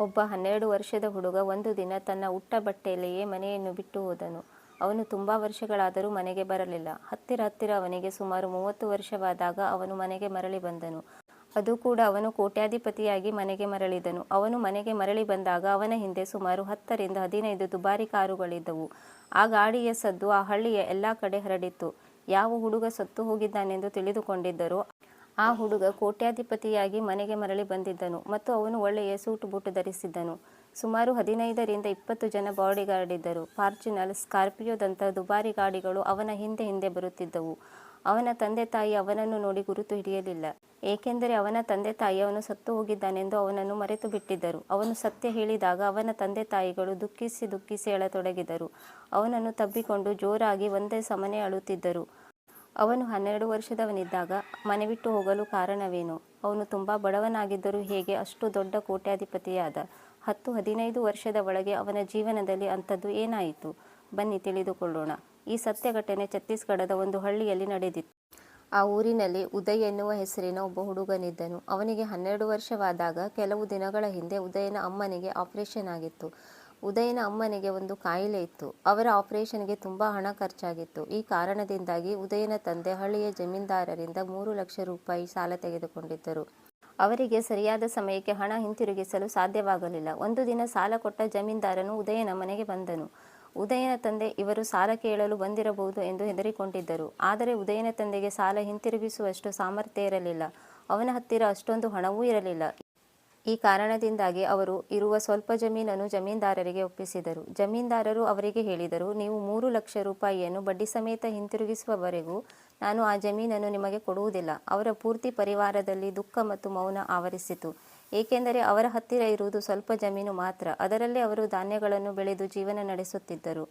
ಒಬ್ಬ ಹನ್ನೆರಡು ವರ್ಷದ ಹುಡುಗ ಒಂದು ದಿನ ತನ್ನ ಉಟ್ಟ ಬಟ್ಟೆಯಲ್ಲಿಯೇ ಮನೆಯನ್ನು ಬಿಟ್ಟು ಹೋದನು. ಅವನು ತುಂಬ ವರ್ಷಗಳಾದರೂ ಮನೆಗೆ ಬರಲಿಲ್ಲ. ಹತ್ತಿರ ಹತ್ತಿರ ಅವನಿಗೆ ಸುಮಾರು ಮೂವತ್ತು ವರ್ಷವಾದಾಗ ಅವನು ಮನೆಗೆ ಮರಳಿ ಬಂದನು. ಅದು ಕೂಡ ಅವನು ಕೋಟ್ಯಾಧಿಪತಿಯಾಗಿ ಮನೆಗೆ ಮರಳಿದನು. ಅವನು ಮನೆಗೆ ಮರಳಿ ಬಂದಾಗ ಅವನ ಹಿಂದೆ ಸುಮಾರು ಹತ್ತರಿಂದ ಹದಿನೈದು ದುಬಾರಿ ಕಾರುಗಳಿದ್ದವು. ಆ ಗಾಡಿಯ ಸದ್ದು ಆ ಹಳ್ಳಿಯ ಎಲ್ಲ ಕಡೆ ಹರಡಿತ್ತು. ಯಾವ ಹುಡುಗ ಸತ್ತು ಹೋಗಿದ್ದಾನೆಂದು ತಿಳಿದುಕೊಂಡಿದ್ದರೋ ಆ ಹುಡುಗ ಕೋಟ್ಯಾಧಿಪತಿಯಾಗಿ ಮನೆಗೆ ಮರಳಿ ಬಂದಿದ್ದನು ಮತ್ತು ಅವನು ಒಳ್ಳೆಯ ಸೂಟ್ ಬೂಟು ಧರಿಸಿದ್ದನು. ಸುಮಾರು ಹದಿನೈದರಿಂದ ಇಪ್ಪತ್ತು ಜನ ಬಾಡಿಗಾರ್ಡ್ ಇದ್ದರು ಫಾರ್ಚುನರ್ ಸ್ಕಾರ್ಪಿಯೋದಂಥ ದುಬಾರಿ ಗಾಡಿಗಳು ಅವನ ಹಿಂದೆ ಹಿಂದೆ ಬರುತ್ತಿದ್ದವು. ಅವನ ತಂದೆ ತಾಯಿ ಅವನನ್ನು ನೋಡಿ ಗುರುತು ಹಿಡಿಯಲಿಲ್ಲ. ಏಕೆಂದರೆ ಅವನ ತಂದೆ ತಾಯಿ ಅವನು ಸತ್ತು ಹೋಗಿದ್ದಾನೆಂದು ಅವನನ್ನು ಮರೆತು ಬಿಟ್ಟಿದ್ದರು. ಅವನು ಸತ್ಯ ಹೇಳಿದಾಗ ಅವನ ತಂದೆ ತಾಯಿಗಳು ದುಃಖಿಸಿ ದುಃಖಿಸಿ ಅಳತೊಡಗಿದರು. ಅವನನ್ನು ತಬ್ಬಿಕೊಂಡು ಜೋರಾಗಿ ಒಂದೇ ಸಮನೆ ಅಳುತ್ತಿದ್ದರು. ಅವನು ಹನ್ನೆರಡು ವರ್ಷದವನಿದ್ದಾಗ ಮನೆ ಬಿಟ್ಟು ಹೋಗಲು ಕಾರಣವೇನು? ಅವನು ತುಂಬ ಬಡವನಾಗಿದ್ದರೂ ಹೇಗೆ ಅಷ್ಟು ದೊಡ್ಡ ಕೋಟ್ಯಾಧಿಪತಿಯಾದ ಹತ್ತು ಹದಿನೈದು ವರ್ಷದ ಒಳಗೆ ಅವನ ಜೀವನದಲ್ಲಿ ಅಂಥದ್ದು ಏನಾಯಿತು? ಬನ್ನಿ ತಿಳಿದುಕೊಳ್ಳೋಣ. ಈ ಸತ್ಯ ಘಟನೆ ಛತ್ತೀಸ್ಗಢದ ಒಂದು ಹಳ್ಳಿಯಲ್ಲಿ ನಡೆದಿತ್ತು. ಆ ಊರಿನಲ್ಲಿ ಉದಯ್ ಎನ್ನುವ ಹೆಸರಿನ ಒಬ್ಬ ಹುಡುಗನಿದ್ದನು. ಅವನಿಗೆ ಹನ್ನೆರಡು ವರ್ಷವಾದಾಗ ಕೆಲವು ದಿನಗಳ ಹಿಂದೆ ಉದಯನ ಅಮ್ಮನಿಗೆ ಆಪರೇಷನ್ ಆಗಿತ್ತು. ಉದಯನ ಅಮ್ಮನಿಗೆ ಒಂದು ಕಾಯಿಲೆ ಇತ್ತು. ಅವರ ಆಪರೇಷನ್ಗೆ ತುಂಬ ಹಣ ಖರ್ಚಾಗಿತ್ತು. ಈ ಕಾರಣದಿಂದಾಗಿ ಉದಯನ ತಂದೆ ಹಳ್ಳಿಯ ಜಮೀನ್ದಾರರಿಂದ ಮೂರು ಲಕ್ಷ ರೂಪಾಯಿ ಸಾಲ ತೆಗೆದುಕೊಂಡಿದ್ದರು. ಅವರಿಗೆ ಸರಿಯಾದ ಸಮಯಕ್ಕೆ ಹಣ ಹಿಂತಿರುಗಿಸಲು ಸಾಧ್ಯವಾಗಲಿಲ್ಲ. ಒಂದು ದಿನ ಸಾಲ ಕೊಟ್ಟ ಜಮೀನ್ದಾರನು ಉದಯನ ಮನೆಗೆ ಬಂದನು. ಉದಯನ ತಂದೆ, ಇವರು ಸಾಲ ಕೇಳಲು ಬಂದಿರಬಹುದು ಎಂದು ಹೆದರಿಕೊಂಡಿದ್ದರು. ಆದರೆ ಉದಯನ ತಂದೆಗೆ ಸಾಲ ಹಿಂತಿರುಗಿಸುವಷ್ಟು ಸಾಮರ್ಥ್ಯ ಇರಲಿಲ್ಲ. ಅವನ ಹತ್ತಿರ ಅಷ್ಟೊಂದು ಹಣವೂ ಇರಲಿಲ್ಲ. ಈ ಕಾರಣದಿಂದಾಗಿ ಅವರು ಇರುವ ಸ್ವಲ್ಪ ಜಮೀನನ್ನು ಜಮೀನ್ದಾರರಿಗೆ ಒಪ್ಪಿಸಿದರು. ಜಮೀನ್ದಾರರು ಅವರಿಗೆ ಹೇಳಿದರು, ನೀವು ಮೂರು ಲಕ್ಷ ರೂಪಾಯಿಯನ್ನು ಬಡ್ಡಿ ಸಮೇತ ಹಿಂತಿರುಗಿಸುವವರೆಗೂ ನಾನು ಆ ಜಮೀನನ್ನು ನಿಮಗೆ ಕೊಡುವುದಿಲ್ಲ. ಅವರ ಪೂರ್ತಿ ಪರಿವಾರದಲ್ಲಿ ದುಃಖ ಮತ್ತು ಮೌನ ಆವರಿಸಿತು. ಏಕೆಂದರೆ ಅವರ ಹತ್ತಿರ ಇರುವುದು ಸ್ವಲ್ಪ ಜಮೀನು ಮಾತ್ರ. ಅದರಲ್ಲೇ ಅವರು ಧಾನ್ಯಗಳನ್ನು ಬೆಳೆದು ಜೀವನ ನಡೆಸುತ್ತಿದ್ದರು.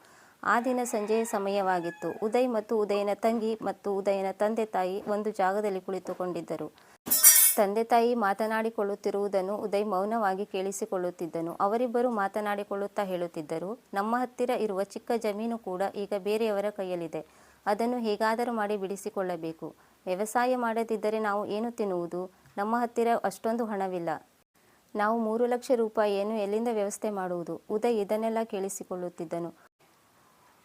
ಆ ದಿನ ಸಂಜೆಯ ಸಮಯವಾಗಿತ್ತು. ಉದಯ್ ಮತ್ತು ಉದಯನ ತಂಗಿ ಮತ್ತು ಉದಯನ ತಂದೆ ತಾಯಿ ಒಂದು ಜಾಗದಲ್ಲಿ ಕುಳಿತುಕೊಂಡಿದ್ದರು. ತಂದೆ ತಾಯಿ ಮಾತನಾಡಿಕೊಳ್ಳುತ್ತಿರುವುದನ್ನು ಉದಯ್ ಮೌನವಾಗಿ ಕೇಳಿಸಿಕೊಳ್ಳುತ್ತಿದ್ದನು. ಅವರಿಬ್ಬರು ಮಾತನಾಡಿಕೊಳ್ಳುತ್ತಾ ಹೇಳುತ್ತಿದ್ದರು, ನಮ್ಮ ಹತ್ತಿರ ಇರುವ ಚಿಕ್ಕ ಜಮೀನು ಕೂಡ ಈಗ ಬೇರೆಯವರ ಕೈಯಲ್ಲಿದೆ. ಅದನ್ನು ಹೇಗಾದರೂ ಮಾಡಿ ಬಿಡಿಸಿಕೊಳ್ಳಬೇಕು. ವ್ಯವಸಾಯ ಮಾಡದಿದ್ದರೆ ನಾವು ಏನು ತಿನ್ನುವುದು? ನಮ್ಮ ಹತ್ತಿರ ಅಷ್ಟೊಂದು ಹಣವಿಲ್ಲ. ನಾವು ಮೂರು ಲಕ್ಷ ರೂಪಾಯಿಯನ್ನು ಎಲ್ಲಿಂದ ವ್ಯವಸ್ಥೆ ಮಾಡುವುದು? ಉದಯ್ ಇದನ್ನೆಲ್ಲ ಕೇಳಿಸಿಕೊಳ್ಳುತ್ತಿದ್ದನು.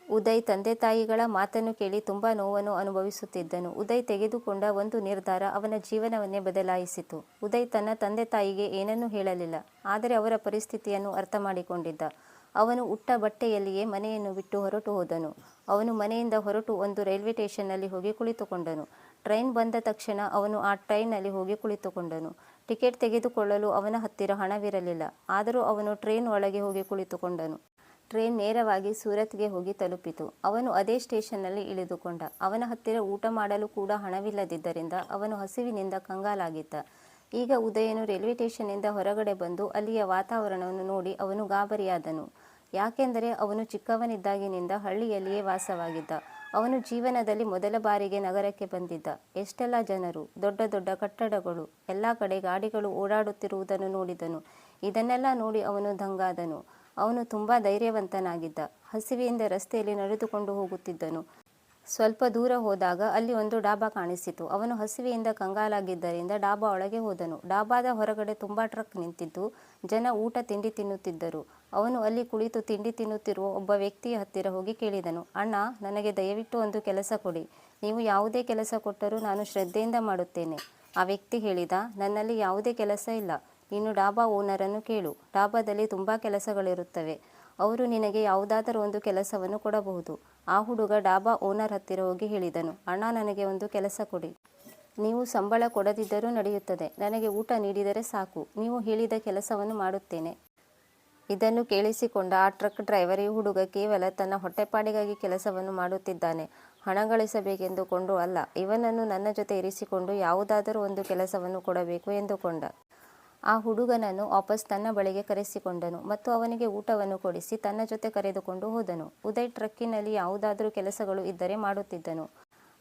ಉದಯ್ ತಂದೆ ತಾಯಿಗಳ ಮಾತನ್ನು ಕೇಳಿ ತುಂಬ ನೋವನ್ನು ಅನುಭವಿಸುತ್ತಿದ್ದನು. ಉದಯ್ ತೆಗೆದುಕೊಂಡ ಒಂದು ನಿರ್ಧಾರ ಅವನ ಜೀವನವನ್ನೇ ಬದಲಾಯಿಸಿತು. ಉದಯ್ ತನ್ನ ತಂದೆ ತಾಯಿಗೆ ಏನನ್ನೂ ಹೇಳಲಿಲ್ಲ, ಆದರೆ ಅವರ ಪರಿಸ್ಥಿತಿಯನ್ನು ಅರ್ಥ ಮಾಡಿಕೊಂಡಿದ್ದ ಅವನು ಉಟ್ಟ ಬಟ್ಟೆಯಲ್ಲಿಯೇ ಮನೆಯನ್ನು ಬಿಟ್ಟು ಹೊರಟು ಹೋದನು. ಅವನು ಮನೆಯಿಂದ ಹೊರಟು ಒಂದು ರೈಲ್ವೆ ಸ್ಟೇಷನ್ನಲ್ಲಿ ಹೋಗಿ ಕುಳಿತುಕೊಂಡನು. ಟ್ರೈನ್ ಬಂದ ತಕ್ಷಣ ಅವನು ಆ ಟ್ರೈನ್ನಲ್ಲಿ ಹೋಗಿ ಕುಳಿತುಕೊಂಡನು. ಟಿಕೆಟ್ ತೆಗೆದುಕೊಳ್ಳಲು ಅವನ ಹತ್ತಿರ ಹಣವಿರಲಿಲ್ಲ, ಆದರೂ ಅವನು ಟ್ರೈನ್ ಒಳಗೆ ಹೋಗಿ ಕುಳಿತುಕೊಂಡನು. ಟ್ರೈನ್ ನೇರವಾಗಿ ಸೂರತ್ಗೆ ಹೋಗಿ ತಲುಪಿತು. ಅವನು ಅದೇ ಸ್ಟೇಷನ್ನಲ್ಲಿ ಇಳಿದುಕೊಂಡ. ಅವನ ಹತ್ತಿರ ಊಟ ಮಾಡಲು ಕೂಡ ಹಣವಿಲ್ಲದಿದ್ದರಿಂದ ಅವನು ಹಸಿವಿನಿಂದ ಕಂಗಾಲಾಗಿದ್ದ. ಈಗ ಉದಯನು ರೈಲ್ವೆ ಸ್ಟೇಷನ್ನಿಂದ ಹೊರಗಡೆ ಬಂದು ಅಲ್ಲಿಯ ವಾತಾವರಣವನ್ನು ನೋಡಿ ಅವನು ಗಾಬರಿಯಾದನು. ಯಾಕೆಂದರೆ ಅವನು ಚಿಕ್ಕವನಿದ್ದಾಗಿನಿಂದ ಹಳ್ಳಿಯಲ್ಲಿಯೇ ವಾಸವಾಗಿದ್ದ. ಅವನು ಜೀವನದಲ್ಲಿ ಮೊದಲ ಬಾರಿಗೆ ನಗರಕ್ಕೆ ಬಂದಿದ್ದ. ಎಷ್ಟೆಲ್ಲ ಜನರು, ದೊಡ್ಡ ದೊಡ್ಡ ಕಟ್ಟಡಗಳು, ಎಲ್ಲ ಕಡೆ ಗಾಡಿಗಳು ಓಡಾಡುತ್ತಿರುವುದನ್ನು ನೋಡಿದನು. ಇದನ್ನೆಲ್ಲ ನೋಡಿ ಅವನು ದಂಗಾದನು. ಅವನು ತುಂಬ ಧೈರ್ಯವಂತನಾಗಿದ್ದ. ಹಸಿವೆಯಿಂದ ರಸ್ತೆಯಲ್ಲಿ ನಡೆದುಕೊಂಡು ಹೋಗುತ್ತಿದ್ದನು. ಸ್ವಲ್ಪ ದೂರ ಹೋದಾಗ ಅಲ್ಲಿ ಒಂದು ಡಾಬಾ ಕಾಣಿಸಿತು. ಅವನು ಹಸಿವೆಯಿಂದ ಕಂಗಾಲಾಗಿದ್ದರಿಂದ ಡಾಬಾ ಒಳಗೆ ಹೋದನು. ಡಾಬಾದ ಹೊರಗಡೆ ತುಂಬ ಟ್ರಕ್ ನಿಂತಿದ್ದು ಜನ ಊಟ ತಿಂಡಿ ತಿನ್ನುತ್ತಿದ್ದರು. ಅವನು ಅಲ್ಲಿ ಕುಳಿತು ತಿಂಡಿ ತಿನ್ನುತ್ತಿರುವ ಒಬ್ಬ ವ್ಯಕ್ತಿಯ ಹತ್ತಿರ ಹೋಗಿ ಕೇಳಿದನು. ಅಣ್ಣ, ನನಗೆ ದಯವಿಟ್ಟು ಒಂದು ಕೆಲಸ ಕೊಡಿ. ನೀವು ಯಾವುದೇ ಕೆಲಸ ಕೊಟ್ಟರೂ ನಾನು ಶ್ರದ್ಧೆಯಿಂದ ಮಾಡುತ್ತೇನೆ. ಆ ವ್ಯಕ್ತಿ ಹೇಳಿದ, ನನ್ನಲ್ಲಿ ಯಾವುದೇ ಕೆಲಸ ಇಲ್ಲ. ನೀನು ಡಾಬಾ ಓನರನ್ನು ಕೇಳು. ಡಾಬಾದಲ್ಲಿ ತುಂಬ ಕೆಲಸಗಳಿರುತ್ತವೆ. ಅವರು ನಿನಗೆ ಯಾವುದಾದರೂ ಒಂದು ಕೆಲಸವನ್ನು ಕೊಡಬಹುದು. ಆ ಹುಡುಗ ಡಾಬಾ ಓನರ್ ಹತ್ತಿರ ಹೋಗಿ ಹೇಳಿದನು. ಅಣ್ಣ, ನನಗೆ ಒಂದು ಕೆಲಸ ಕೊಡಿ. ನೀವು ಸಂಬಳ ಕೊಡದಿದ್ದರೂ ನಡೆಯುತ್ತದೆ. ನನಗೆ ಊಟ ನೀಡಿದರೆ ಸಾಕು. ನೀವು ಹೇಳಿದ ಕೆಲಸವನ್ನು ಮಾಡುತ್ತೇನೆ. ಇದನ್ನು ಕೇಳಿಸಿಕೊಂಡ ಆ ಟ್ರಕ್ ಡ್ರೈವರ್ ಈ ಹುಡುಗ ಕೇವಲ ತನ್ನ ಹೊಟ್ಟೆಪಾಡಿಗಾಗಿ ಕೆಲಸವನ್ನು ಮಾಡುತ್ತಿದ್ದಾನೆ. ಹಣ ಗಳಿಸಬೇಕೆಂದುಕೊಂಡು ಅಲ್ಲ, ಇವನನ್ನು ನನ್ನ ಜೊತೆ ಇರಿಸಿಕೊಂಡು ಯಾವುದಾದರೂ ಒಂದು ಕೆಲಸವನ್ನು ಕೊಡಬೇಕು ಎಂದುಕೊಂಡ. ಆ ಹುಡುಗನನ್ನು ವಾಪಸ್ ತನ್ನ ಬಳಿಗೆ ಕರೆಸಿಕೊಂಡನು ಮತ್ತು ಅವನಿಗೆ ಊಟವನ್ನು ಕೊಡಿಸಿ ತನ್ನ ಜೊತೆ ಕರೆದುಕೊಂಡು ಹೋದನು. ಉದಯ್ ಟ್ರಕ್ಕಿನಲ್ಲಿ ಯಾವುದಾದರೂ ಕೆಲಸಗಳು ಇದ್ದರೆ ಮಾಡುತ್ತಿದ್ದನು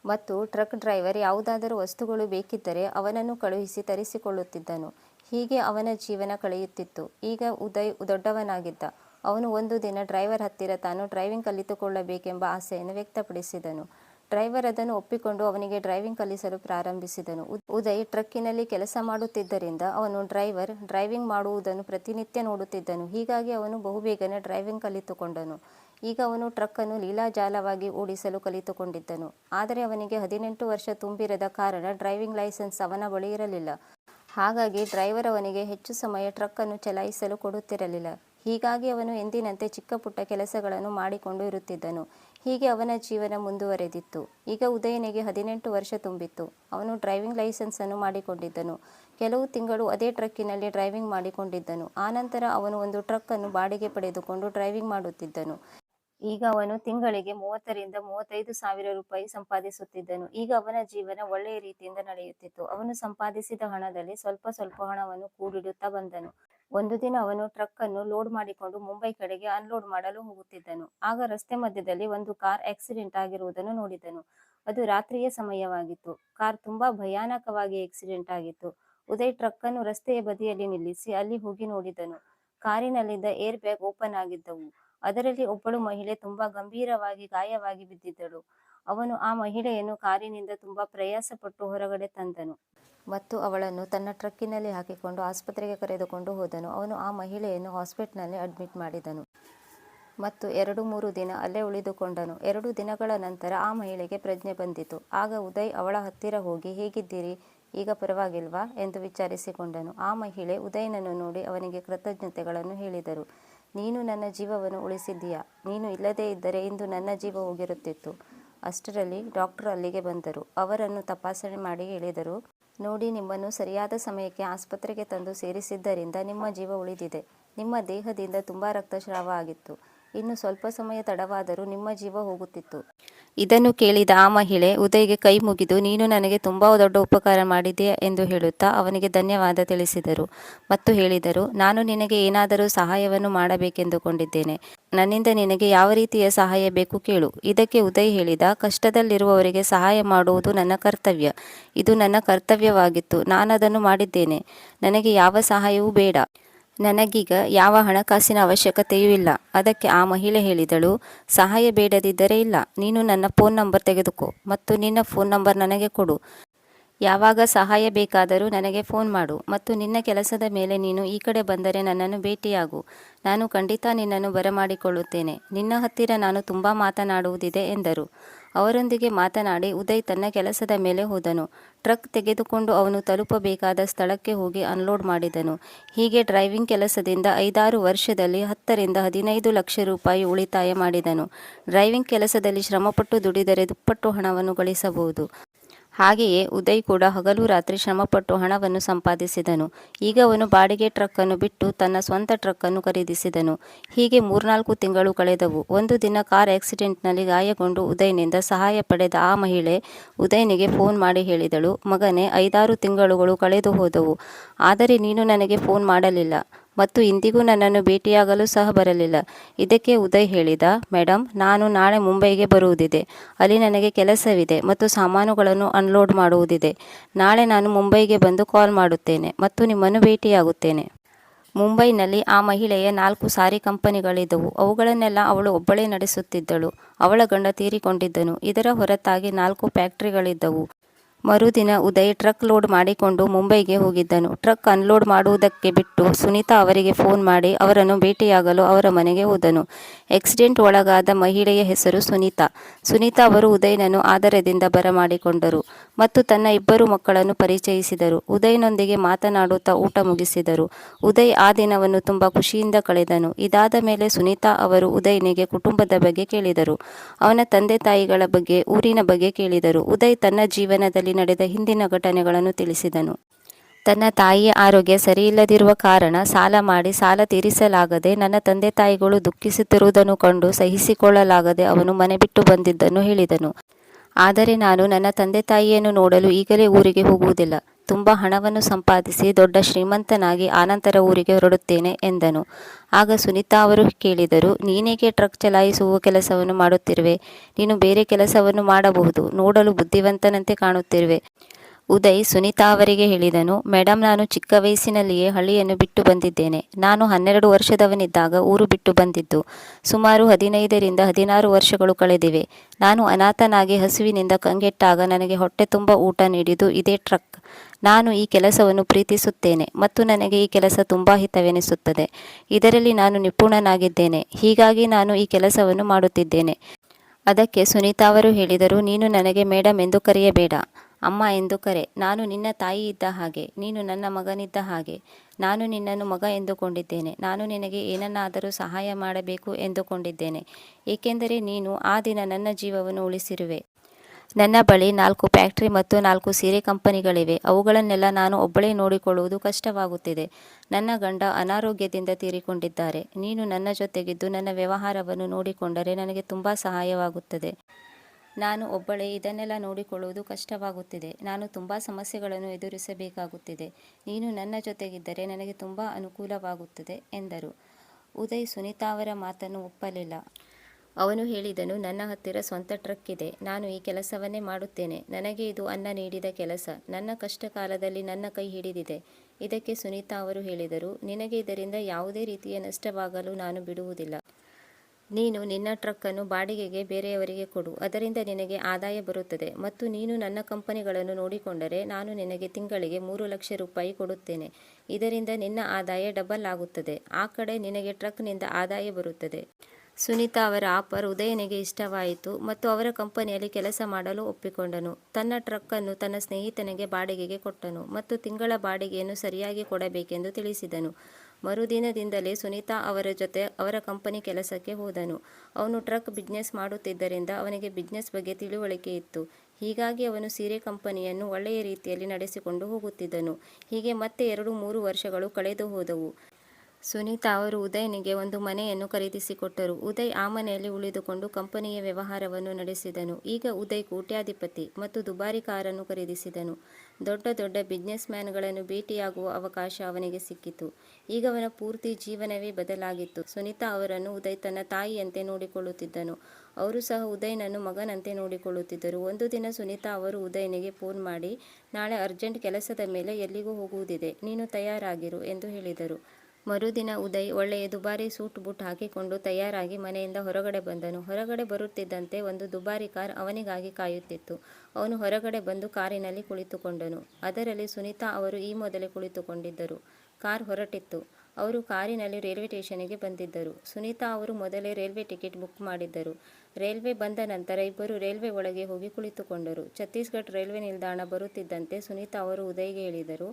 ಮತ್ತು ಟ್ರಕ್ ಡ್ರೈವರ್ ಯಾವುದಾದರೂ ವಸ್ತುಗಳು ಬೇಕಿದ್ದರೆ ಅವನನ್ನು ಕಳುಹಿಸಿ ತರಿಸಿಕೊಳ್ಳುತ್ತಿದ್ದನು. ಹೀಗೆ ಅವನ ಜೀವನ ಕಳೆಯುತ್ತಿತ್ತು. ಈಗ ಉದಯ್ ದೊಡ್ಡವನಾಗಿದ್ದ. ಅವನು ಒಂದು ದಿನ ಡ್ರೈವರ್ ಹತ್ತಿರ ತಾನು ಡ್ರೈವಿಂಗ್ ಕಲಿತುಕೊಳ್ಳಬೇಕೆಂಬ ಆಸೆಯನ್ನು ವ್ಯಕ್ತಪಡಿಸಿದನು. ಡ್ರೈವರ್ ಅದನ್ನು ಒಪ್ಪಿಕೊಂಡು ಅವನಿಗೆ ಡ್ರೈವಿಂಗ್ ಕಲಿಸಲು ಪ್ರಾರಂಭಿಸಿದನು. ಉದ್- ಉದಯ್ ಟ್ರಕ್ಕಿನಲ್ಲಿ ಕೆಲಸ ಮಾಡುತ್ತಿದ್ದರಿಂದ ಅವನು ಡ್ರೈವರ್ ಡ್ರೈವಿಂಗ್ ಮಾಡುವುದನ್ನು ಪ್ರತಿನಿತ್ಯ ನೋಡುತ್ತಿದ್ದನು. ಹೀಗಾಗಿ ಅವನು ಬಹುಬೇಗನೆ ಡ್ರೈವಿಂಗ್ ಕಲಿತುಕೊಂಡನು. ಈಗ ಅವನು ಟ್ರಕ್ಕನ್ನು ಲೀಲಾಜಾಲವಾಗಿ ಓಡಿಸಲು ಕಲಿತುಕೊಂಡಿದ್ದನು. ಆದರೆ ಅವನಿಗೆ ಹದಿನೆಂಟು ವರ್ಷ ತುಂಬಿರದ ಕಾರಣ ಡ್ರೈವಿಂಗ್ ಲೈಸೆನ್ಸ್ ಅವನ ಬಳಿ ಇರಲಿಲ್ಲ. ಹಾಗಾಗಿ ಡ್ರೈವರ್ ಅವನಿಗೆ ಹೆಚ್ಚು ಸಮಯ ಟ್ರಕ್ಕನ್ನು ಚಲಾಯಿಸಲು ಕೊಡುತ್ತಿರಲಿಲ್ಲ. ಹೀಗಾಗಿ ಅವನು ಎಂದಿನಂತೆ ಚಿಕ್ಕ ಪುಟ್ಟ ಕೆಲಸಗಳನ್ನು ಮಾಡಿಕೊಂಡು ಇರುತ್ತಿದ್ದನು. ಹೀಗೆ ಅವನ ಜೀವನ ಮುಂದುವರೆದಿತ್ತು. ಈಗ ಉದಯನಿಗೆ ಹದಿನೆಂಟು ವರ್ಷ ತುಂಬಿತ್ತು. ಅವನು ಡ್ರೈವಿಂಗ್ ಲೈಸೆನ್ಸ್ ಅನ್ನು ಮಾಡಿಕೊಂಡಿದ್ದನು. ಕೆಲವು ತಿಂಗಳು ಅದೇ ಟ್ರಕ್ಕಿನಲ್ಲಿ ಡ್ರೈವಿಂಗ್ ಮಾಡಿಕೊಂಡಿದ್ದನು. ಆನಂತರ ಅವನು ಒಂದು ಟ್ರಕ್ಕನ್ನು ಬಾಡಿಗೆ ಪಡೆದುಕೊಂಡು ಡ್ರೈವಿಂಗ್ ಮಾಡುತ್ತಿದ್ದನು. ಈಗ ಅವನು ತಿಂಗಳಿಗೆ ಮೂವತ್ತರಿಂದ ಮೂವತ್ತೈದು ಸಾವಿರ ರೂಪಾಯಿ ಸಂಪಾದಿಸುತ್ತಿದ್ದನು. ಈಗ ಅವನ ಜೀವನ ಒಳ್ಳೆಯ ರೀತಿಯಿಂದ ನಡೆಯುತ್ತಿತ್ತು. ಅವನು ಸಂಪಾದಿಸಿದ ಹಣದಲ್ಲಿ ಸ್ವಲ್ಪ ಸ್ವಲ್ಪ ಹಣವನ್ನು ಕೂಡಿಡುತ್ತಾ ಬಂದನು. ಒಂದು ದಿನ ಅವನು ಟ್ರಕ್ ಅನ್ನು ಲೋಡ್ ಮಾಡಿಕೊಂಡು ಮುಂಬೈ ಕಡೆಗೆ ಅನ್ಲೋಡ್ ಮಾಡಲು ಹೋಗುತ್ತಿದ್ದನು. ಆಗ ರಸ್ತೆ ಮಧ್ಯದಲ್ಲಿ ಒಂದು ಕಾರ್ ಆಕ್ಸಿಡೆಂಟ್ ಆಗಿರುವುದನ್ನು ನೋಡಿದನು. ಅದು ರಾತ್ರಿಯ ಸಮಯವಾಗಿತ್ತು. ಕಾರ್ ತುಂಬಾ ಭಯಾನಕವಾಗಿ ಆಕ್ಸಿಡೆಂಟ್ ಆಗಿತ್ತು. ಉದಯ್ ಟ್ರಕ್ ಅನ್ನು ರಸ್ತೆಯ ಬದಿಯಲ್ಲಿ ನಿಲ್ಲಿಸಿ ಅಲ್ಲಿ ಹೋಗಿ ನೋಡಿದನು. ಕಾರಿನಲ್ಲಿದ್ದ ಏರ್ ಬ್ಯಾಗ್ ಓಪನ್ ಆಗಿದ್ದವು. ಅದರಲ್ಲಿ ಒಬ್ಬಳು ಮಹಿಳೆ ತುಂಬಾ ಗಂಭೀರವಾಗಿ ಗಾಯವಾಗಿ ಬಿದ್ದಿದ್ದಳು. ಅವನು ಆ ಮಹಿಳೆಯನ್ನು ಕಾರಿನಿಂದ ತುಂಬಾ ಪ್ರಯಾಸಪಟ್ಟು ಹೊರಗಡೆ ತಂದನು. ಮತ್ತು ಅವಳನ್ನು ತನ್ನ ಟ್ರಕ್ಕಿನಲ್ಲಿ ಹಾಕಿಕೊಂಡು ಆಸ್ಪತ್ರೆಗೆ ಕರೆದುಕೊಂಡು ಹೋದನು. ಅವನು ಆ ಮಹಿಳೆಯನ್ನು ಹಾಸ್ಪಿಟ್ಲ್ನಲ್ಲಿ ಅಡ್ಮಿಟ್ ಮಾಡಿದನು. ಮತ್ತು ಎರಡು ಮೂರು ದಿನ ಅಲ್ಲೇ ಉಳಿದುಕೊಂಡನು. ಎರಡು ದಿನಗಳ ನಂತರ ಆ ಮಹಿಳೆಗೆ ಪ್ರಜ್ಞೆ ಬಂದಿತು. ಆಗ ಉದಯ್, ಅವಳ ಹತ್ತಿರ ಹೋಗಿ ಹೇಗಿದ್ದೀರಿ? ಈಗ ಪರವಾಗಿಲ್ವಾ? ಎಂದು ವಿಚಾರಿಸಿಕೊಂಡನು. ಆ ಮಹಿಳೆ ಉದಯನನ್ನು ನೋಡಿ ಅವನಿಗೆ ಕೃತಜ್ಞತೆಗಳನ್ನು ಹೇಳಿದರು. ನೀನು ನನ್ನ ಜೀವವನ್ನು ಉಳಿಸಿದ್ದೀಯಾ? ನೀನು ಇಲ್ಲದೇ ಇದ್ದರೆ ಇಂದು ನನ್ನ ಜೀವ ಹೋಗಿರುತ್ತಿತ್ತು ಅಷ್ಟರಲ್ಲಿ ಡಾಕ್ಟರ್ ಅಲ್ಲಿಗೆ ಬಂದರು. ಅವರನ್ನು ತಪಾಸಣೆ ಮಾಡಿ ಹೇಳಿದರು, ನೋಡಿ, ನಿಮ್ಮನ್ನು ಸರಿಯಾದ ಸಮಯಕ್ಕೆ ಆಸ್ಪತ್ರೆಗೆ ತಂದು ಸೇರಿಸಿದ್ದರಿಂದ ನಿಮ್ಮ ಜೀವ ಉಳಿದಿದೆ. ನಿಮ್ಮ ದೇಹದಿಂದ ತುಂಬ ರಕ್ತಸ್ರಾವ ಆಗಿತ್ತು. ಇನ್ನು ಸ್ವಲ್ಪ ಸಮಯ ತಡವಾದರೂ ನಿಮ್ಮ ಜೀವ ಹೋಗುತ್ತಿತ್ತು. ಇದನ್ನು ಕೇಳಿದ ಆ ಮಹಿಳೆ, ಉದಯ್ಗೆ ಕೈ ಮುಗಿದು, ನೀನು ನನಗೆ ತುಂಬ ದೊಡ್ಡ ಉಪಕಾರ ಮಾಡಿದೆಯಾ ಎಂದು ಹೇಳುತ್ತಾ ಅವನಿಗೆ ಧನ್ಯವಾದ ತಿಳಿಸಿದರು. ಮತ್ತು ಹೇಳಿದರು, ನಾನು ನಿನಗೆ ಏನಾದರೂ ಸಹಾಯವನ್ನು ಮಾಡಬೇಕೆಂದುಕೊಂಡಿದ್ದೇನೆ. ನನ್ನಿಂದ ನಿನಗೆ ಯಾವ ರೀತಿಯ ಸಹಾಯ ಬೇಕು ಕೇಳು. ಇದಕ್ಕೆ ಉದಯ್ ಹೇಳಿದ, ಕಷ್ಟದಲ್ಲಿರುವವರಿಗೆ ಸಹಾಯ ಮಾಡುವುದು ನನ್ನ ಕರ್ತವ್ಯ. ಇದು ನನ್ನ ಕರ್ತವ್ಯವಾಗಿತ್ತು. ನಾನದನ್ನು ಮಾಡಿದ್ದೇನೆ. ನನಗೆ ಯಾವ ಸಹಾಯವೂ ಬೇಡ. ನನಗೀಗ ಯಾವ ಹಣಕಾಸಿನ ಅವಶ್ಯಕತೆಯೂ ಇಲ್ಲ. ಅದಕ್ಕೆ ಆ ಮಹಿಳೆ ಹೇಳಿದಳು, ಸಹಾಯ ಬೇಡದಿದ್ದರೆ ಇಲ್ಲ. ನೀನು ನನ್ನ ಫೋನ್ ನಂಬರ್ ತೆಗೆದುಕೋ ಮತ್ತು ನಿನ್ನ ಫೋನ್ ನಂಬರ್ ನನಗೆ ಕೊಡು. ಯಾವಾಗ ಸಹಾಯ ಬೇಕಾದರೂ ನನಗೆ ಫೋನ್ ಮಾಡು ಮತ್ತು ನಿನ್ನ ಕೆಲಸದ ಮೇಲೆ ನೀನು ಈ ಕಡೆ ಬಂದರೆ ನನ್ನನ್ನು ಭೇಟಿಯಾಗು. ನಾನು ಖಂಡಿತ ನಿನ್ನನ್ನು ಬರಮಾಡಿಕೊಳ್ಳುತ್ತೇನೆ. ನಿನ್ನ ಹತ್ತಿರ ನಾನು ತುಂಬ ಮಾತನಾಡುವುದಿದೆ ಎಂದರು. ಅವರೊಂದಿಗೆ ಮಾತನಾಡಿ ಉದಯ್ ತನ್ನ ಕೆಲಸದ ಮೇಲೆ ಹೋದನು. ಟ್ರಕ್ ತೆಗೆದುಕೊಂಡು ಅವನು ತಲುಪಬೇಕಾದ ಸ್ಥಳಕ್ಕೆ ಹೋಗಿ ಅನ್ಲೋಡ್ ಮಾಡಿದನು. ಹೀಗೆ ಡ್ರೈವಿಂಗ್ ಕೆಲಸದಿಂದ ಐದಾರು ವರ್ಷದಲ್ಲಿ ಹತ್ತರಿಂದ ಹದಿನೈದು ಲಕ್ಷ ರೂಪಾಯಿ ಉಳಿತಾಯ ಮಾಡಿದನು. ಡ್ರೈವಿಂಗ್ ಕೆಲಸದಲ್ಲಿ ಶ್ರಮಪಟ್ಟು ದುಡಿದರೆ ದುಪ್ಪಟ್ಟು ಹಣವನ್ನು ಗಳಿಸಬಹುದು. ಹಾಗೆಯೇ ಉದಯ್ ಕೂಡ ಹಗಲು ರಾತ್ರಿ ಶ್ರಮಪಟ್ಟು ಹಣವನ್ನು ಸಂಪಾದಿಸಿದನು. ಈಗ ಅವನು ಬಾಡಿಗೆ ಟ್ರಕ್ಕನ್ನು ಬಿಟ್ಟು ತನ್ನ ಸ್ವಂತ ಟ್ರಕ್ಕನ್ನು ಖರೀದಿಸಿದನು. ಹೀಗೆ ಮೂರ್ನಾಲ್ಕು ತಿಂಗಳು ಕಳೆದವು. ಒಂದು ದಿನ ಕಾರ್ ಆಕ್ಸಿಡೆಂಟ್ನಲ್ಲಿ ಗಾಯಗೊಂಡು ಉದಯ್ನಿಂದ ಸಹಾಯ ಪಡೆದ ಆ ಮಹಿಳೆ ಉದಯ್ನಿಗೆ ಫೋನ್ ಮಾಡಿ ಹೇಳಿದಳು, ಮಗನೇ, ಐದಾರು ತಿಂಗಳುಗಳು ಕಳೆದು ಹೋದವು. ಆದರೆ ನೀನು ನನಗೆ ಫೋನ್ ಮಾಡಲಿಲ್ಲ. ಮತ್ತು ಇಂದಿಗೂ ನನ್ನನ್ನು ಭೇಟಿಯಾಗಲು ಸಹ ಬರಲಿಲ್ಲ. ಇದಕ್ಕೆ ಉದಯ್ ಹೇಳಿದ ಮೇಡಮ್ ನಾನು ನಾಳೆ ಮುಂಬೈಗೆ ಬರುವುದಿದೆ. ಅಲ್ಲಿ ನನಗೆ ಕೆಲಸವಿದೆ ಮತ್ತು ಸಾಮಾನುಗಳನ್ನು ಅನ್ಲೋಡ್ ಮಾಡುವುದಿದೆ. ನಾಳೆ ನಾನು ಮುಂಬೈಗೆ ಬಂದು ಕಾಲ್ ಮಾಡುತ್ತೇನೆ ಮತ್ತು ನಿಮ್ಮನ್ನು ಭೇಟಿಯಾಗುತ್ತೇನೆ. ಮುಂಬೈನಲ್ಲಿ ಆ ಮಹಿಳೆಯ ನಾಲ್ಕು ಸಾರಿ ಕಂಪನಿಗಳಿದ್ದವು. ಅವುಗಳನ್ನೆಲ್ಲ ಅವಳು ಒಬ್ಬಳೇ ನಡೆಸುತ್ತಿದ್ದಳು. ಅವಳ ಗಂಡ ತೀರಿಕೊಂಡಿದ್ದನು. ಇದರ ಹೊರತಾಗಿ ನಾಲ್ಕು ಫ್ಯಾಕ್ಟರಿಗಳಿದ್ದವು. ಮರುದಿನ ಉದಯ್ ಟ್ರಕ್ ಲೋಡ್ ಮಾಡಿಕೊಂಡು ಮುಂಬೈಗೆ ಹೋಗಿದ್ದನು. ಟ್ರಕ್ ಅನ್ಲೋಡ್ ಮಾಡುವುದಕ್ಕೆ ಬಿಟ್ಟು ಸುನೀತಾ ಅವರಿಗೆ ಫೋನ್ ಮಾಡಿ ಅವರನ್ನು ಭೇಟಿಯಾಗಲು ಅವರ ಮನೆಗೆ ಹೋದನು. ಆಕ್ಸಿಡೆಂಟ್ ಒಳಗಾದ ಮಹಿಳೆಯ ಹೆಸರು ಸುನೀತಾ. ಸುನೀತಾ ಅವರು ಉದಯ್ನನ್ನು ಆದರದಿಂದ ಬರಮಾಡಿಕೊಂಡರು ಮತ್ತು ತನ್ನ ಇಬ್ಬರು ಮಕ್ಕಳನ್ನು ಪರಿಚಯಿಸಿದರು. ಉದಯ್ನೊಂದಿಗೆ ಮಾತನಾಡುತ್ತಾ ಊಟ ಮುಗಿಸಿದರು. ಉದಯ್ ಆ ದಿನವನ್ನು ತುಂಬ ಖುಷಿಯಿಂದ ಕಳೆದನು. ಇದಾದ ಮೇಲೆ ಸುನೀತಾ ಅವರು ಉದಯ್ನಿಗೆ ಕುಟುಂಬದ ಬಗ್ಗೆ ಕೇಳಿದರು. ಅವನ ತಂದೆ ತಾಯಿಗಳ ಬಗ್ಗೆ, ಊರಿನ ಬಗ್ಗೆ ಕೇಳಿದರು. ಉದಯ್ ತನ್ನ ಜೀವನದಲ್ಲಿ ನಡೆದ ಹಿಂದಿನ ಘಟನೆಗಳನ್ನು ತಿಳಿಸಿದನು. ತನ್ನ ತಾಯಿಯ ಆರೋಗ್ಯ ಸರಿಯಿಲ್ಲದಿರುವ ಕಾರಣ ಸಾಲ ಮಾಡಿ ಸಾಲ ತೀರಿಸಲಾಗದೆ ನನ್ನ ತಂದೆ ತಾಯಿಗಳು ದುಃಖಿಸುತ್ತಿರುವುದನ್ನು ಕಂಡು ಸಹಿಸಿಕೊಳ್ಳಲಾಗದೆ ಅವನು ಮನೆ ಬಿಟ್ಟು ಬಂದಿದ್ದನ್ನು ಹೇಳಿದನು. ಆದರೆ ನಾನು ನನ್ನ ತಂದೆ ತಾಯಿಯನ್ನು ನೋಡಲು ಈಗಲೇ ಊರಿಗೆ ಹೋಗುವುದಿಲ್ಲ. ತುಂಬ ಹಣವನ್ನು ಸಂಪಾದಿಸಿ ದೊಡ್ಡ ಶ್ರೀಮಂತನಾಗಿ ಆನಂತರ ಊರಿಗೆ ಹೊರಡುತ್ತೇನೆ ಎಂದನು. ಆಗ ಸುನೀತಾ ಅವರು ಕೇಳಿದರು, ನೀನೇಕೆ ಟ್ರಕ್ ಚಲಾಯಿಸುವ ಕೆಲಸವನ್ನು ಮಾಡುತ್ತಿರುವೆ? ನೀನು ಬೇರೆ ಕೆಲಸವನ್ನು ಮಾಡಬಹುದು, ನೋಡಲು ಬುದ್ಧಿವಂತನಂತೆ ಕಾಣುತ್ತಿರುವೆ. ಉದಯ್ ಸುನೀತಾ ಅವರಿಗೆ ಹೇಳಿದನು ಮೇಡಮ್ ನಾನು ಚಿಕ್ಕ ವಯಸ್ಸಿನಲ್ಲಿಯೇ ಹಳ್ಳಿಯನ್ನು ಬಿಟ್ಟು ಬಂದಿದ್ದೇನೆ. ನಾನು ಹನ್ನೆರಡು ವರ್ಷದವನಿದ್ದಾಗ ಊರು ಬಿಟ್ಟು ಬಂದಿದ್ದು. ಸುಮಾರು ಹದಿನೈದರಿಂದ ಹದಿನಾರು ವರ್ಷಗಳು ಕಳೆದಿವೆ. ನಾನು ಅನಾಥನಾಗಿ ಹಸುವಿನಿಂದ ಕಂಗೆಟ್ಟಾಗ ನನಗೆ ಹೊಟ್ಟೆ ತುಂಬ ಊಟ ನೀಡಿದ್ದು ಇದೇ ಟ್ರಕ್. ನಾನು ಈ ಕೆಲಸವನ್ನು ಪ್ರೀತಿಸುತ್ತೇನೆ ಮತ್ತು ನನಗೆ ಈ ಕೆಲಸ ತುಂಬ ಹಿತವೆನಿಸುತ್ತದೆ. ಇದರಲ್ಲಿ ನಾನು ನಿಪುಣನಾಗಿದ್ದೇನೆ. ಹೀಗಾಗಿ ನಾನು ಈ ಕೆಲಸವನ್ನು ಮಾಡುತ್ತಿದ್ದೇನೆ. ಅದಕ್ಕೆ ಸುನೀತಾ ಅವರು ಹೇಳಿದರು, ನೀನು ನನಗೆ ಮೇಡಮ್ ಎಂದು ಕರೆಯಬೇಡ. ಅಮ್ಮ ಎಂದು ಕರೆ, ನಾನು ನಿನ್ನ ತಾಯಿ ಇದ್ದ ಹಾಗೆ, ನೀನು ನನ್ನ ಮಗನಿದ್ದ ಹಾಗೆ, ನಾನು ನಿನ್ನನ್ನು ಮಗ ಎಂದುಕೊಂಡಿದ್ದೇನೆ, ನಾನು ನಿನಗೆ ಏನನ್ನಾದರೂ ಸಹಾಯ ಮಾಡಬೇಕು ಎಂದುಕೊಂಡಿದ್ದೇನೆ, ಏಕೆಂದರೆ ನೀನು ಆ ದಿನ ನನ್ನ ಜೀವವನ್ನು ಉಳಿಸಿರುವೆ. ನನ್ನ ಬಳಿ ನಾಲ್ಕು ಫ್ಯಾಕ್ಟರಿ ಮತ್ತು ನಾಲ್ಕು ಸೀರೆ ಕಂಪನಿಗಳಿವೆ, ಅವುಗಳನ್ನೆಲ್ಲ ನಾನು ಒಬ್ಬಳೇ ನೋಡಿಕೊಳ್ಳುವುದು ಕಷ್ಟವಾಗುತ್ತಿದೆ. ನನ್ನ ಗಂಡ ಅನಾರೋಗ್ಯದಿಂದ ತೀರಿಕೊಂಡಿದ್ದಾರೆ, ನೀನು ನನ್ನ ಜೊತೆಗಿದ್ದು ನನ್ನ ವ್ಯವಹಾರವನ್ನು ನೋಡಿಕೊಂಡರೆ ನನಗೆ ತುಂಬ ಸಹಾಯವಾಗುತ್ತದೆ. ನಾನು ಒಬ್ಬಳೇ, ಇದನ್ನೆಲ್ಲ ನೋಡಿಕೊಳ್ಳುವುದು ಕಷ್ಟವಾಗುತ್ತಿದೆ. ನಾನು ತುಂಬ ಸಮಸ್ಯೆಗಳನ್ನು ಎದುರಿಸಬೇಕಾಗುತ್ತಿದೆ. ನೀನು ನನ್ನ ಜೊತೆಗಿದ್ದರೆ ನನಗೆ ತುಂಬ ಅನುಕೂಲವಾಗುತ್ತದೆ, ಎಂದರು. ಉದಯ್ ಸುನೀತಾ ಅವರ ಮಾತನ್ನು ಒಪ್ಪಲಿಲ್ಲ. ಅವನು ಹೇಳಿದನು, ನನ್ನ ಹತ್ತಿರ ಸ್ವಂತ ಟ್ರಕ್ ಇದೆ. ನಾನು ಈ ಕೆಲಸವನ್ನೇ ಮಾಡುತ್ತೇನೆ. ನನಗೆ ಇದು ಅನ್ನ ನೀಡಿದ ಕೆಲಸ. ನನ್ನ ಕಷ್ಟ ಕಾಲದಲ್ಲಿ ನನ್ನ ಕೈ ಹಿಡಿದಿದೆ. ಇದಕ್ಕೆ ಸುನೀತಾ ಅವರು ಹೇಳಿದರು, ನಿನಗೆ ಇದರಿಂದ ಯಾವುದೇ ರೀತಿಯ ನಷ್ಟವಾಗಲು ನಾನು ಬಿಡುವುದಿಲ್ಲ. ನೀನು ನಿನ್ನ ಟ್ರಕ್ಕನ್ನು ಬಾಡಿಗೆಗೆ ಬೇರೆಯವರಿಗೆ ಕೊಡು, ಅದರಿಂದ ನಿನಗೆ ಆದಾಯ ಬರುತ್ತದೆ. ಮತ್ತು ನೀನು ನನ್ನ ಕಂಪನಿಗಳನ್ನು ನೋಡಿಕೊಂಡರೆ ನಾನು ನಿನಗೆ ತಿಂಗಳಿಗೆ ಮೂರು ಲಕ್ಷ ರೂಪಾಯಿ ಕೊಡುತ್ತೇನೆ. ಇದರಿಂದ ನಿನ್ನ ಆದಾಯ ಡಬಲ್ ಆಗುತ್ತದೆ. ಆ ಕಡೆ ನಿನಗೆ ಟ್ರಕ್ನಿಂದ ಆದಾಯ ಬರುತ್ತದೆ. ಸುನೀತಾ ಅವರ ಆಫರ್ ಉದಯನಿಗೆ ಇಷ್ಟವಾಯಿತು ಮತ್ತು ಅವರ ಕಂಪನಿಯಲ್ಲಿ ಕೆಲಸ ಮಾಡಲು ಒಪ್ಪಿಕೊಂಡನು. ತನ್ನ ಟ್ರಕ್ಕನ್ನು ತನ್ನ ಸ್ನೇಹಿತನಿಗೆ ಬಾಡಿಗೆಗೆ ಕೊಟ್ಟನು ಮತ್ತು ತಿಂಗಳ ಬಾಡಿಗೆಯನ್ನು ಸರಿಯಾಗಿ ಕೊಡಬೇಕೆಂದು ತಿಳಿಸಿದನು. ಮರುದಿನದಿಂದಲೇ ಸುನೀತಾ ಅವರ ಜೊತೆ ಅವರ ಕಂಪನಿ ಕೆಲಸಕ್ಕೆ ಹೋದನು. ಅವನು ಟ್ರಕ್ ಬಿಸ್ನೆಸ್ ಮಾಡುತ್ತಿದ್ದರಿಂದ ಅವನಿಗೆ ಬಿಸ್ನೆಸ್ ಬಗ್ಗೆ ತಿಳುವಳಿಕೆ ಇತ್ತು. ಹೀಗಾಗಿ ಅವನು ಸೀರೆ ಕಂಪನಿಯನ್ನು ಒಳ್ಳೆಯ ರೀತಿಯಲ್ಲಿ ನಡೆಸಿಕೊಂಡು ಹೋಗುತ್ತಿದ್ದನು. ಹೀಗೆ ಮತ್ತೆ ಎರಡು ಮೂರು ವರ್ಷಗಳು ಕಳೆದು ಹೋದವು. ಸುನೀತಾ ಅವರು ಉದಯನಿಗೆ ಒಂದು ಮನೆಯನ್ನು ಖರೀದಿಸಿಕೊಟ್ಟರು. ಉದಯ್ ಆ ಮನೆಯಲ್ಲಿ ಉಳಿದುಕೊಂಡು ಕಂಪನಿಯ ವ್ಯವಹಾರವನ್ನು ನಡೆಸಿದನು. ಈಗ ಉದಯ್ ಕೋಟ್ಯಾಧಿಪತಿ ಮತ್ತು ದುಬಾರಿ ಕಾರನ್ನು ಖರೀದಿಸಿದನು. ದೊಡ್ಡ ದೊಡ್ಡ ಬಿಸ್ನೆಸ್ ಮ್ಯಾನ್ಗಳನ್ನು ಭೇಟಿಯಾಗುವ ಅವಕಾಶ ಅವನಿಗೆ ಸಿಕ್ಕಿತು. ಈಗ ಅವನ ಪೂರ್ತಿ ಜೀವನವೇ ಬದಲಾಗಿತ್ತು. ಸುನೀತಾ ಅವರನ್ನು ಉದಯ್ ತನ್ನ ತಾಯಿಯಂತೆ ನೋಡಿಕೊಳ್ಳುತ್ತಿದ್ದನು. ಅವರು ಸಹ ಉದಯ್ನನ್ನು ಮಗನಂತೆ ನೋಡಿಕೊಳ್ಳುತ್ತಿದ್ದರು. ಒಂದು ದಿನ ಸುನೀತಾ ಅವರು ಉದಯನಿಗೆ ಫೋನ್ ಮಾಡಿ, ನಾಳೆ ಅರ್ಜೆಂಟ್ ಕೆಲಸದ ಮೇಲೆ ಎಲ್ಲಿಗೂ ಹೋಗುವುದಿದೆ? ನೀನು ತಯಾರಾಗಿರು ಎಂದು ಹೇಳಿದರು. ಮರುದಿನ ಉದಯ್ ಒಳ್ಳೆಯ ದುಬಾರಿ ಸೂಟ್ ಬೂಟ್ ಹಾಕಿಕೊಂಡು ತಯಾರಾಗಿ ಮನೆಯಿಂದ ಹೊರಗಡೆ ಬಂದನು. ಹೊರಗಡೆ ಬರುತ್ತಿದ್ದಂತೆ ಒಂದು ದುಬಾರಿ ಕಾರ್ ಅವನಿಗಾಗಿ ಕಾಯುತ್ತಿತ್ತು. ಅವನು ಹೊರಗಡೆ ಬಂದು ಕಾರಿನಲ್ಲಿ ಕುಳಿತುಕೊಂಡನು. ಅದರಲ್ಲಿ ಸುನೀತಾ ಅವರು ಈ ಮೊದಲೇ ಕುಳಿತುಕೊಂಡಿದ್ದರು. ಕಾರ್ ಹೊರಟಿತ್ತು. ಅವರು ಕಾರಿನಲ್ಲಿ ರೈಲ್ವೆ ಸ್ಟೇಷನ್ಗೆ ಬಂದಿದ್ದರು. ಸುನೀತಾ ಅವರು ಮೊದಲೇ ರೈಲ್ವೆ ಟಿಕೆಟ್ ಬುಕ್ ಮಾಡಿದ್ದರು. ರೈಲ್ವೆ ಬಂದ ನಂತರ ಇಬ್ಬರು ರೈಲ್ವೆ ಒಳಗೆ ಹೋಗಿ ಕುಳಿತುಕೊಂಡರು. ಛತ್ತೀಸ್ಗಢ ರೈಲ್ವೆ ನಿಲ್ದಾಣ ಬರುತ್ತಿದ್ದಂತೆ ಸುನೀತಾ ಅವರು ಉದಯ್ಗೆ ಹೇಳಿದರು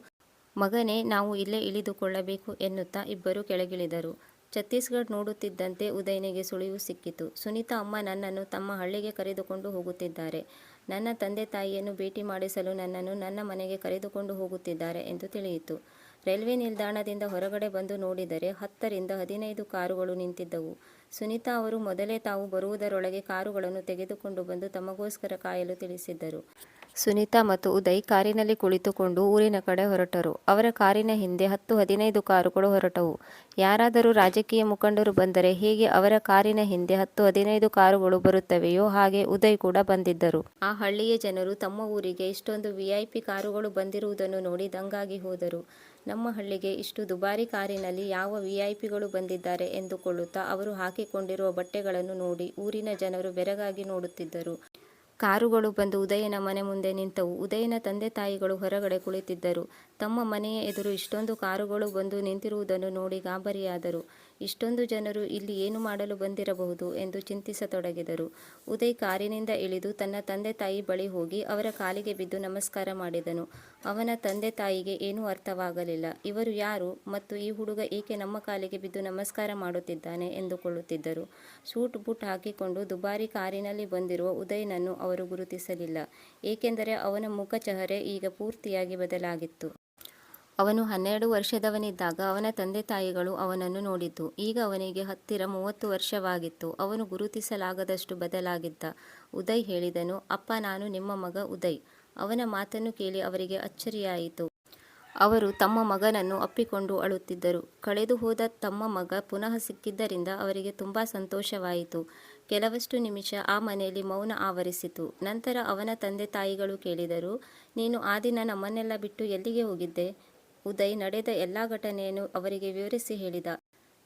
ಮಗನೇ, ನಾವು ಇಲ್ಲೇ ಇಳಿದುಕೊಳ್ಳಬೇಕು ಎನ್ನುತ್ತಾ ಇಬ್ಬರು ಕೆಳಗಿಳಿದರು. ಛತ್ತೀಸ್ಗಢ ನೋಡುತ್ತಿದ್ದಂತೆ ಉದಯನಿಗೆ ಸುಳಿವು ಸಿಕ್ಕಿತು. ಸುನೀತಾ ಅಮ್ಮ ನನ್ನನ್ನು ತಮ್ಮ ಹಳ್ಳಿಗೆ ಕರೆದುಕೊಂಡು ಹೋಗುತ್ತಿದ್ದಾರೆ. ನನ್ನ ತಂದೆ ತಾಯಿಯನ್ನು ಭೇಟಿ ಮಾಡಿಸಲು ನನ್ನನ್ನು ನನ್ನ ಮನೆಗೆ ಕರೆದುಕೊಂಡು ಹೋಗುತ್ತಿದ್ದಾರೆ ಎಂದು ತಿಳಿಯಿತು. ರೈಲ್ವೆ ನಿಲ್ದಾಣದಿಂದ ಹೊರಗಡೆ ಬಂದು ನೋಡಿದರೆ ಹತ್ತರಿಂದ ಹದಿನೈದು ಕಾರುಗಳು ನಿಂತಿದ್ದವು. ಸುನೀತಾ ಅವರು ಮೊದಲೇ ತಾವು ಬರುವುದರೊಳಗೆ ಕಾರುಗಳನ್ನು ತೆಗೆದುಕೊಂಡು ಬಂದು ತಮಗೋಸ್ಕರ ಕಾಯಲು ತಿಳಿಸಿದ್ದರು. ಸುನೀತಾ ಮತ್ತು ಉದಯ್ ಕಾರಿನಲ್ಲಿ ಕುಳಿತುಕೊಂಡು ಊರಿನ ಕಡೆ ಹೊರಟರು. ಅವರ ಕಾರಿನ ಹಿಂದೆ ಹತ್ತು ಹದಿನೈದು ಕಾರುಗಳು ಹೊರಟವು. ಯಾರಾದರೂ ರಾಜಕೀಯ ಮುಖಂಡರು ಬಂದರೆ ಹೇಗೆ ಅವರ ಕಾರಿನ ಹಿಂದೆ ಹತ್ತು ಹದಿನೈದು ಕಾರುಗಳು ಬರುತ್ತವೆಯೋ ಹಾಗೆ ಉದಯ್ ಕೂಡ ಬಂದಿದ್ದರು. ಆ ಹಳ್ಳಿಯ ಜನರು ತಮ್ಮ ಊರಿಗೆ ಇಷ್ಟೊಂದು ವಿಐಪಿ ಕಾರುಗಳು ಬಂದಿರುವುದನ್ನು ನೋಡಿ ದಂಗಾಗಿ ಹೋದರು. ನಮ್ಮ ಹಳ್ಳಿಗೆ ಇಷ್ಟು ದುಬಾರಿ ಕಾರಿನಲ್ಲಿ ಯಾವ ವಿಐಪಿಗಳು ಬಂದಿದ್ದಾರೆ ಎಂದುಕೊಳ್ಳುತ್ತಾ ಅವರು ಹಾಕಿಕೊಂಡಿರುವ ಬಟ್ಟೆಗಳನ್ನು ನೋಡಿ ಊರಿನ ಜನರು ಬೆರಗಾಗಿ ನೋಡುತ್ತಿದ್ದರು. ಕಾರುಗಳು ಬಂದು ಉದಯನ ಮನೆ ಮುಂದೆ ನಿಂತವು. ಉದಯನ ತಂದೆ ತಾಯಿಗಳು ಹೊರಗಡೆ ಕುಳಿತಿದ್ದರು. ತಮ್ಮ ಮನೆಯ ಎದುರು ಇಷ್ಟೊಂದು ಕಾರುಗಳು ಬಂದು ನಿಂತಿರುವುದನ್ನು ನೋಡಿ ಗಾಬರಿಯಾದರು. ಇಷ್ಟೊಂದು ಜನರು ಇಲ್ಲಿ ಏನು ಮಾಡಲು ಬಂದಿರಬಹುದು ಎಂದು ಚಿಂತಿಸತೊಡಗಿದರು. ಉದಯ್ ಕಾರಿನಿಂದ ಇಳಿದು ತನ್ನ ತಂದೆ ತಾಯಿ ಬಳಿ ಹೋಗಿ ಅವರ ಕಾಲಿಗೆ ಬಿದ್ದು ನಮಸ್ಕಾರ ಮಾಡಿದನು. ಅವನ ತಂದೆ ತಾಯಿಗೆ ಏನೂ ಅರ್ಥವಾಗಲಿಲ್ಲ. ಇವರು ಯಾರು ಮತ್ತು ಈ ಹುಡುಗ ಏಕೆ ನಮ್ಮ ಕಾಲಿಗೆ ಬಿದ್ದು ನಮಸ್ಕಾರ ಮಾಡುತ್ತಿದ್ದಾನೆ ಎಂದುಕೊಳ್ಳುತ್ತಿದ್ದರು. ಸೂಟ್ ಬುಟ್ ಹಾಕಿಕೊಂಡು ದುಬಾರಿ ಕಾರಿನಲ್ಲಿ ಬಂದಿರುವ ಉದಯ್ನನ್ನು ಅವರು ಗುರುತಿಸಲಿಲ್ಲ. ಏಕೆಂದರೆ ಅವನ ಮುಖ ಚಹರೆ ಈಗ ಪೂರ್ತಿಯಾಗಿ ಬದಲಾಗಿತ್ತು. ಅವನು ಹನ್ನೆರಡು ವರ್ಷದವನಿದ್ದಾಗ ಅವನ ತಂದೆ ತಾಯಿಗಳು ಅವನನ್ನು ನೋಡಿದ್ದು. ಈಗ ಅವನಿಗೆ ಹತ್ತಿರ ಮೂವತ್ತು ವರ್ಷವಾಗಿತ್ತು. ಅವನು ಗುರುತಿಸಲಾಗದಷ್ಟು ಬದಲಾಗಿದ್ದ. ಉದಯ್ ಹೇಳಿದನು, ಅಪ್ಪ, ನಾನು ನಿಮ್ಮ ಮಗ ಉದಯ್. ಅವನ ಮಾತನ್ನು ಕೇಳಿ ಅವರಿಗೆ ಅಚ್ಚರಿಯಾಯಿತು. ಅವರು ತಮ್ಮ ಮಗನನ್ನು ಅಪ್ಪಿಕೊಂಡು ಅಳುತ್ತಿದ್ದರು. ಕಳೆದು ಹೋದ ತಮ್ಮ ಮಗ ಪುನಃ ಸಿಕ್ಕಿದ್ದರಿಂದ ಅವರಿಗೆ ತುಂಬ ಸಂತೋಷವಾಯಿತು. ಕೆಲವಷ್ಟು ನಿಮಿಷ ಆ ಮನೆಯಲ್ಲಿ ಮೌನ ಆವರಿಸಿತು. ನಂತರ ಅವನ ತಂದೆ ತಾಯಿಗಳು ಕೇಳಿದರು, ನೀನು ಆ ದಿನ ನಮ್ಮನ್ನೆಲ್ಲ ಬಿಟ್ಟು ಎಲ್ಲಿಗೆ ಹೋಗಿದ್ದೆ? ಉದಯ್ ನಡೆದ ಎಲ್ಲ ಘಟನೆಯನ್ನು ಅವರಿಗೆ ವಿವರಿಸಿ ಹೇಳಿದ.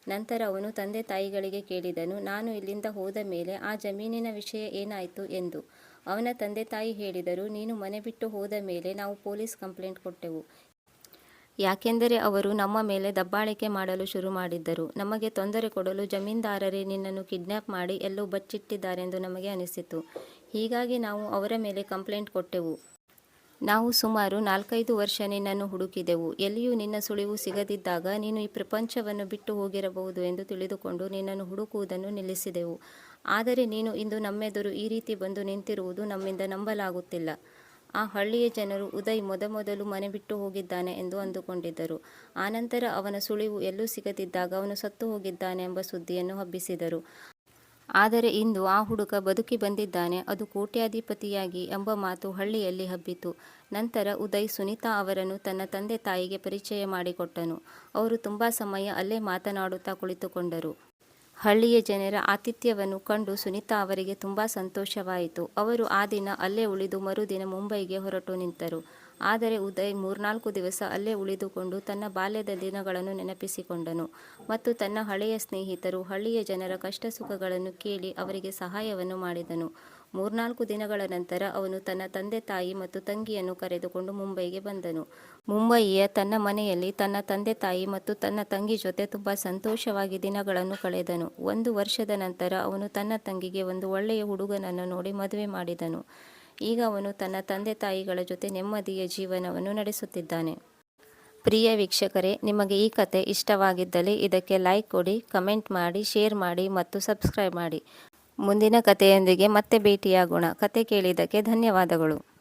ನಂತರ ಅವನು ತಂದೆ ತಾಯಿಗಳಿಗೆ ಕೇಳಿದನು, ನಾನು ಇಲ್ಲಿಂದ ಹೋದ ಮೇಲೆ ಆ ಜಮೀನಿನ ವಿಷಯ ಏನಾಯಿತು? ಎಂದು. ಅವನ ತಂದೆ ತಾಯಿ ಹೇಳಿದರು, ನೀನು ಮನೆ ಬಿಟ್ಟು ಹೋದ ಮೇಲೆ ನಾವು ಪೊಲೀಸ್ ಕಂಪ್ಲೇಂಟ್ ಕೊಟ್ಟೆವು. ಯಾಕೆಂದರೆ ಅವರು ನಮ್ಮ ಮೇಲೆ ದಬ್ಬಾಳಿಕೆ ಮಾಡಲು ಶುರು ಮಾಡಿದ್ದರು. ನಮಗೆ ತೊಂದರೆ ಕೊಡಲು ಜಮೀನ್ದಾರರೇ ನಿನ್ನನ್ನು ಕಿಡ್ನ್ಯಾಪ್ ಮಾಡಿ ಎಲ್ಲೋ ಬಚ್ಚಿಟ್ಟಿದ್ದಾರೆಂದು ನಮಗೆ ಅನಿಸಿತು. ಹೀಗಾಗಿ ನಾವು ಅವರ ಮೇಲೆ ಕಂಪ್ಲೇಂಟ್ ಕೊಟ್ಟೆವು. ನಾವು ಸುಮಾರು ನಾಲ್ಕೈದು ವರ್ಷ ನಿನ್ನನ್ನು ಹುಡುಕಿದೆವು. ಎಲ್ಲಿಯೂ ನಿನ್ನ ಸುಳಿವು ಸಿಗದಿದ್ದಾಗ ನೀನು ಈ ಪ್ರಪಂಚವನ್ನು ಬಿಟ್ಟು ಹೋಗಿರಬಹುದು ಎಂದು ತಿಳಿದುಕೊಂಡು ನಿನ್ನನ್ನು ಹುಡುಕುವುದನ್ನು ನಿಲ್ಲಿಸಿದೆವು. ಆದರೆ ನೀನು ಇಂದು ನಮ್ಮೆದುರು ಈ ರೀತಿ ಬಂದು ನಿಂತಿರುವುದು ನಮ್ಮಿಂದ ನಂಬಲಾಗುತ್ತಿಲ್ಲ. ಆ ಹಳ್ಳಿಯ ಜನರು ಉದಯ್ ಮೊದಮೊದಲು ಮನೆ ಬಿಟ್ಟು ಹೋಗಿದ್ದಾನೆ ಎಂದು ಅಂದುಕೊಂಡಿದ್ದರು. ಆನಂತರ ಅವನ ಸುಳಿವು ಎಲ್ಲೂ ಸಿಗದಿದ್ದಾಗ ಅವನು ಸತ್ತು ಹೋಗಿದ್ದಾನೆ ಎಂಬ ಸುದ್ದಿಯನ್ನು ಹಬ್ಬಿಸಿದರು. ಆದರೆ ಇಂದು ಆ ಹುಡುಗ ಬದುಕಿ ಬಂದಿದ್ದಾನೆ, ಅದು ಕೋಟ್ಯಾಧಿಪತಿಯಾಗಿ ಎಂಬ ಮಾತು ಹಳ್ಳಿಯಲ್ಲಿ ಹಬ್ಬಿತು. ನಂತರ ಉದಯ್ ಸುನೀತಾ ಅವರನ್ನು ತನ್ನ ತಂದೆ ತಾಯಿಗೆ ಪರಿಚಯ ಮಾಡಿಕೊಟ್ಟನು. ಅವರು ತುಂಬ ಸಮಯ ಅಲ್ಲೇ ಮಾತನಾಡುತ್ತಾ ಕುಳಿತುಕೊಂಡರು. ಹಳ್ಳಿಯ ಜನರ ಆತಿಥ್ಯವನ್ನು ಕಂಡು ಸುನೀತಾ ಅವರಿಗೆ ತುಂಬ ಸಂತೋಷವಾಯಿತು. ಅವರು ಆ ದಿನ ಅಲ್ಲೇ ಉಳಿದು ಮರುದಿನ ಮುಂಬೈಗೆ ಹೊರಟು ನಿಂತರು. ಆದರೆ ಉದಯ್ ಮೂರ್ನಾಲ್ಕು ದಿವಸ ಅಲ್ಲೇ ಉಳಿದುಕೊಂಡು ತನ್ನ ಬಾಲ್ಯದ ದಿನಗಳನ್ನು ನೆನಪಿಸಿಕೊಂಡನು ಮತ್ತು ತನ್ನ ಹಳೆಯ ಸ್ನೇಹಿತರು, ಹಳ್ಳಿಯ ಜನರ ಕಷ್ಟ ಸುಖಗಳನ್ನು ಕೇಳಿ ಅವರಿಗೆ ಸಹಾಯವನ್ನು ಮಾಡಿದನು. ಮೂರ್ನಾಲ್ಕು ದಿನಗಳ ನಂತರ ಅವನು ತನ್ನ ತಂದೆ ತಾಯಿ ಮತ್ತು ತಂಗಿಯನ್ನು ಕರೆದುಕೊಂಡು ಮುಂಬೈಗೆ ಬಂದನು. ಮುಂಬಯಿಯ ತನ್ನ ಮನೆಯಲ್ಲಿ ತನ್ನ ತಂದೆ ತಾಯಿ ಮತ್ತು ತನ್ನ ತಂಗಿ ಜೊತೆ ತುಂಬ ಸಂತೋಷವಾಗಿ ದಿನಗಳನ್ನು ಕಳೆದನು. ಒಂದು ವರ್ಷದ ನಂತರ ಅವನು ತನ್ನ ತಂಗಿಗೆ ಒಂದು ಒಳ್ಳೆಯ ಹುಡುಗನನ್ನು ನೋಡಿ ಮದುವೆ ಮಾಡಿದನು. ಈಗ ಅವನು ತನ್ನ ತಂದೆ ತಾಯಿಗಳ ಜೊತೆ ನೆಮ್ಮದಿಯ ಜೀವನವನ್ನು ನಡೆಸುತ್ತಿದ್ದಾನೆ. ಪ್ರಿಯ ವೀಕ್ಷಕರೇ, ನಿಮಗೆ ಈ ಕತೆ ಇಷ್ಟವಾಗಿದ್ದಲ್ಲಿ ಇದಕ್ಕೆ ಲೈಕ್ ಕೊಡಿ, ಕಮೆಂಟ್ ಮಾಡಿ, ಶೇರ್ ಮಾಡಿ ಮತ್ತು ಸಬ್ಸ್ಕ್ರೈಬ್ ಮಾಡಿ. ಮುಂದಿನ ಕಥೆಯೊಂದಿಗೆ ಮತ್ತೆ ಭೇಟಿಯಾಗೋಣ. ಕತೆ ಕೇಳಿದ್ದಕ್ಕೆ ಧನ್ಯವಾದಗಳು.